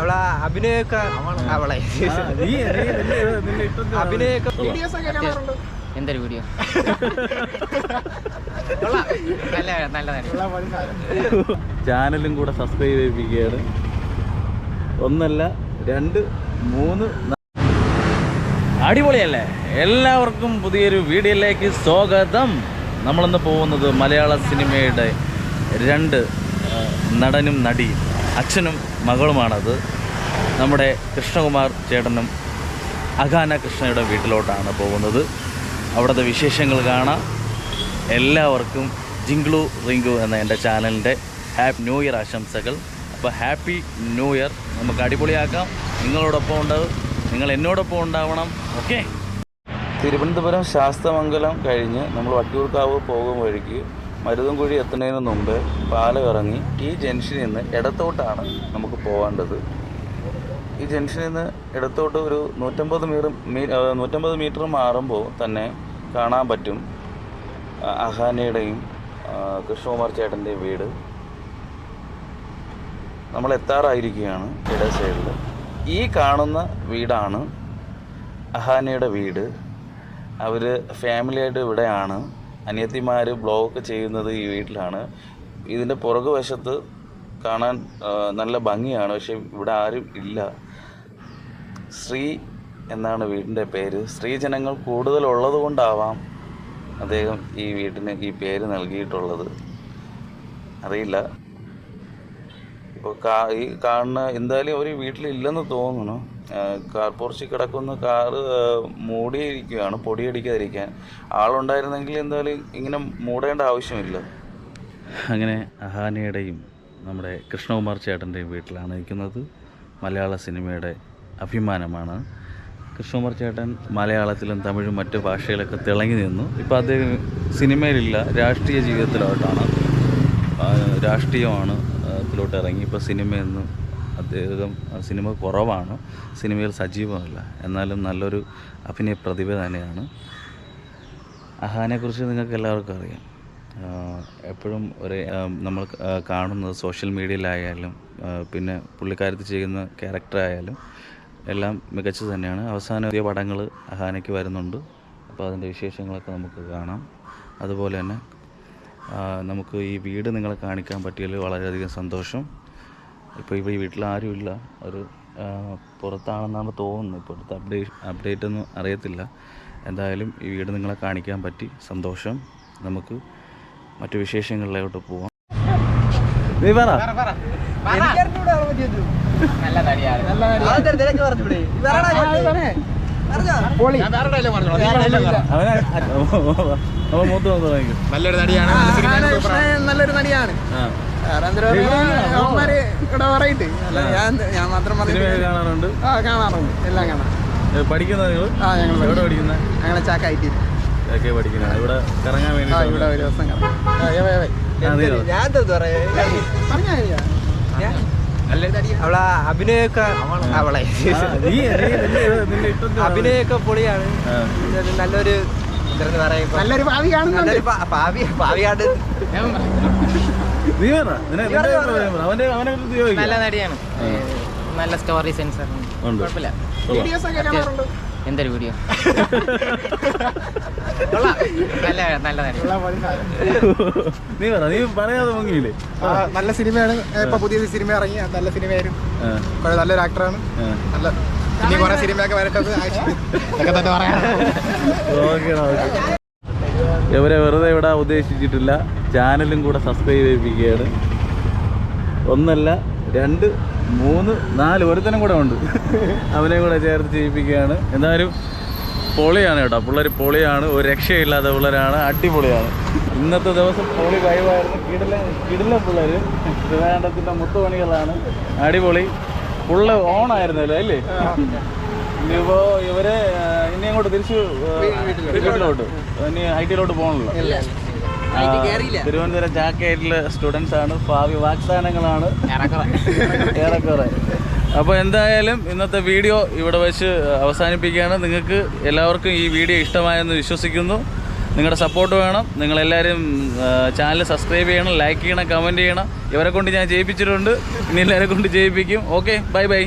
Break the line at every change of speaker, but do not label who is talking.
അവളെ അഭിനയൊക്കെ അവളെ. അഭിനയൊക്കെ
എന്തൊരു വീഡിയോ? നല്ല
ചാനലും കൂടെ സബ്സ്ക്രൈബ് ചെയ്യിപ്പിക്കുകയാണ്. ഒന്നല്ല രണ്ട് മൂന്ന് അടിപൊളിയല്ലേ? എല്ലാവർക്കും പുതിയൊരു വീഡിയോയിലേക്ക് സ്വാഗതം. നമ്മളിന്ന് പോകുന്നത് മലയാള സിനിമയുടെ രണ്ട് നടനും നടിയും. അച്ഛനും മകളുമാണത്. നമ്മുടെ കൃഷ്ണകുമാർ ചേട്ടനും അഖാന കൃഷ്ണയുടെ വീട്ടിലോട്ടാണ് പോകുന്നത്. അവിടുത്തെ വിശേഷങ്ങൾ കാണാം. എല്ലാവർക്കും ജിംഗ്ലു റിങ്കു എന്ന എന്റെ ചാനലിന്റെ ഹാപ്പി ന്യൂ ഇയർ ആശംസകൾ. അപ്പോൾ ഹാപ്പി ന്യൂ ഇയർ. നമുക്ക് അടിപൊളിയാക്കാം. നിങ്ങളോടൊപ്പം ഉണ്ടാവും നിങ്ങൾ എന്നോടൊപ്പം ഉണ്ടാവണം. ഓക്കെ? തിരുവനന്തപുരം ശാസ്തമംഗലം കഴിഞ്ഞ് നമ്മൾ വട്ടിയൂർക്കാവ് പോകും വഴിക്ക് മരുതൻകുഴി എത്തുന്നതിന് മുമ്പ് പാലം ഇറങ്ങി ഈ ജംഗ്ഷനിൽ നിന്ന് ഇടത്തോട്ടാണ് നമുക്ക് പോകേണ്ടത് ഈ ജംഗ്ഷനിൽ നിന്ന് ഇടത്തോട്ട് ഒരു നൂറ്റമ്പത് മീറ്റർ മീ നൂറ്റമ്പത് മീറ്റർ മാറുമ്പോൾ തന്നെ കാണാൻ പറ്റും അഹാനയുടെയും കൃഷ്ണകുമാർ ചേട്ടന്റെയും വീട്. നമ്മൾ എത്താറായിരിക്കുകയാണ് ഇട സൈഡിൽ. ഈ കാണുന്ന വീടാണ് അഹാനയുടെ വീട്. അവർ ഫാമിലിയായിട്ട് ഇവിടെയാണ്. അനിയത്തിമാർ ബ്ലോഗ് ചെയ്യുന്നത് ഈ വീട്ടിലാണ്. ഇതിന്റെ പുറകു വശത്ത് കാണാൻ നല്ല ഭംഗിയാണ്. പക്ഷേ ഇവിടെ ആരും ഇല്ല. ശ്രീ എന്നാണ് വീടിന്റെ പേര്. സ്ത്രീജനങ്ങൾ കൂടുതലുള്ളത് കൊണ്ടാവാം അദ്ദേഹം ഈ വീടിന് ഈ പേര് നൽകിയിട്ടുള്ളത്. അറിയില്ല. ഇപ്പോൾ കാ ഈ കാണുന്ന എന്തായാലും അവർ വീട്ടിലില്ലെന്ന് തോന്നുന്നു. കാർ പോർച്ചിൽ കിടക്കുന്ന കാറ് മൂടിയിരിക്കുകയാണ് പൊടിയടിക്കാതിരിക്കാൻ. ആളുണ്ടായിരുന്നെങ്കിൽ എന്തായാലും ഇങ്ങനെ മൂടേണ്ട ആവശ്യമില്ല. അങ്ങനെ അഹാനയുടെയും നമ്മുടെ കൃഷ്ണകുമാർ ചേട്ടന്റെയും വീട്ടിലാണ് നിൽക്കുന്നത്. മലയാള സിനിമയുടെ അഭിമാനമാണ്. കൃഷ്ണകുമാർ ചേട്ടൻ മലയാളത്തിലും തമിഴും മറ്റ് ഭാഷയിലൊക്കെ തിളങ്ങി നിന്നു. ഇപ്പോൾ അദ്ദേഹം സിനിമയിലില്ല രാഷ്ട്രീയ ജീവിതത്തിലോട്ടാണ്. രാഷ്ട്രീയമാണ്. ആ, ത്തിലോട്ട് ഇറങ്ങി. ഇപ്പോൾ സിനിമയൊന്നും അദ്ദേഹം സിനിമ കുറവാണ്. സിനിമയിൽ സജീവമല്ല. എന്നാലും നല്ലൊരു അഭിനയ പ്രതിഭ തന്നെയാണ്. അഹാനെക്കുറിച്ച് നിങ്ങൾക്ക് എല്ലാവർക്കും അറിയാം. എപ്പോഴും ഒരു നമ്മൾ കാണുന്നത് സോഷ്യൽ മീഡിയയിലായാലും പിന്നെ പുള്ളിക്കാരത്ത് ചെയ്യുന്ന ക്യാരക്ടറായാലും എല്ലാം മികച്ചത് തന്നെയാണ്. അവസാനം പുതിയ പടങ്ങൾ അഹാനയ്ക്ക് വരുന്നുണ്ട്. അപ്പോൾ അതിന്റെ വിശേഷങ്ങളൊക്കെ നമുക്ക് കാണാം. അതുപോലെ തന്നെ നമുക്ക് ഈ വീട് നിങ്ങളെ കാണിക്കാൻ പറ്റിയതിൽ വളരെയധികം സന്തോഷം. ഇപ്പോൾ ഇവിടെ ഈ വീട്ടിൽ ആരുമില്ല. ഒരു പുറത്താണെന്നാണ് തോന്നുന്നത്. ഇപ്പോഴത്തെ അപ്ഡേറ്റ് അപ്ഡേറ്റ് ഒന്നും അറിയത്തില്ല. എന്തായാലും ഈ വീട് നിങ്ങളെ കാണിക്കാൻ പറ്റി സന്തോഷം. നമുക്ക് മറ്റു വിശേഷങ്ങളിലോട്ട് പോവാം. നീ പറ.
നല്ല
തുടങ്ങി
നല്ലൊരു നടിയാണ്. നല്ലൊരു നടിയാണ്. അവന്മാര് ഇവിടെ പറയിട്ട് അല്ല ഞാൻ ഞാൻ മാത്രം
കാണാറുണ്ട്?
ആ കാണാറുണ്ട്. എല്ലാം കാണാം.
പഠിക്കുന്ന
ആ ഞങ്ങൾ
എവിടെ പഠിക്കുന്ന?
ഞങ്ങളെ ചാക്കായിട്ട്.
ഒക്കെ പഠിക്കുന്ന ഇവിടെ കറങ്ങാൻ വേണ്ടി
ആ ഇവിടെ ഒരു ദിവസം കാണാം ആ, ഏ, ഏ, ഏ. അവളെ അഭിനയൊക്കെ അവളെ. അഭിനയൊക്കെ പൊളിയാണ്. നല്ലൊരു നല്ലൊരു ഭാവി കാണുന്നുണ്ട്. ഭാവി ഭാവിയാണ്
നല്ല നടിയാണ്. നല്ല സ്റ്റോറി സെൻസ്. കുഴപ്പമില്ല. എന്തൊരു വീഡിയോ
നീ പറ നീ പറയാതെ മുങ്ങിയില്ലേ?
നല്ല സിനിമയാണ്. ഇപ്പൊ പുതിയ സിനിമ ഇറങ്ങി നല്ല സിനിമയായിരുന്നു. നല്ലൊരു ആക്ടറാണ്. നല്ല ഇനി കുറെ സിനിമയൊക്കെ വരട്ടെ ആക്ഷൻ ഇതൊക്കെ തന്നെ പറയാം.
ഇവരെ വെറുതെ ഇവിടെ ഉദ്ദേശിച്ചിട്ടില്ല. ചാനലും കൂടെ സബ്സ്ക്രൈബ് ചെയ്യിപ്പിക്കുകയാണ്. ഒന്നല്ല രണ്ട് മൂന്ന് നാല് ഒരുത്തനും കൂടെ ഉണ്ട്. അവനെ കൂടെ ചേർത്ത് ചെയ്യിപ്പിക്കുകയാണ്. എന്തായാലും പൊളിയാണ് കേട്ടോ. പിള്ളേർ പൊളിയാണ്. ഒരു രക്ഷയില്ലാത്ത പിള്ളേരാണ്. അടിപൊളിയാണ്. ഇന്നത്തെ ദിവസം പൊളി വൈവായിരുന്നു. കിടില കിടില പിള്ളേർ ട്രിവാൻഡത്തിന്റെ മുത്തുപണികളാണ്. അടിപൊളി. ഫുള്ള് ഓണായിരുന്നല്ലോ അല്ലേ? ഇനിയിപ്പോ ഇവരെ ഇനി അങ്ങോട്ട് തിരിച്ചു വീട്ടിലോട്ട്. ഇനി ഐ ടിയിലോട്ട് പോകണല്ലോ തിരുവനന്തപുരം ജാക്കേറ്റിലെ സ്റ്റുഡൻസ് ആണ്. ഭാവി വാഗ്ദാനങ്ങളാണ് ഏറെക്കുറെ. അപ്പോൾ എന്തായാലും ഇന്നത്തെ വീഡിയോ ഇവിടെ വെച്ച് അവസാനിപ്പിക്കുകയാണ്. നിങ്ങൾക്ക് എല്ലാവർക്കും ഈ വീഡിയോ ഇഷ്ടമായെന്ന് വിശ്വസിക്കുന്നു. നിങ്ങളുടെ സപ്പോർട്ട് വേണം. നിങ്ങളെല്ലാവരും ചാനൽ സബ്സ്ക്രൈബ് ചെയ്യണം ലൈക്ക് ചെയ്യണം കമന്റ് ചെയ്യണം. ഇവരെ കൊണ്ട് ഞാൻ ചെയ്യിപ്പിച്ചിട്ടുണ്ട് ഇനി എല്ലാവരെ കൊണ്ട് ചെയ്യിപ്പിക്കും ഓക്കെ ബൈ ബൈ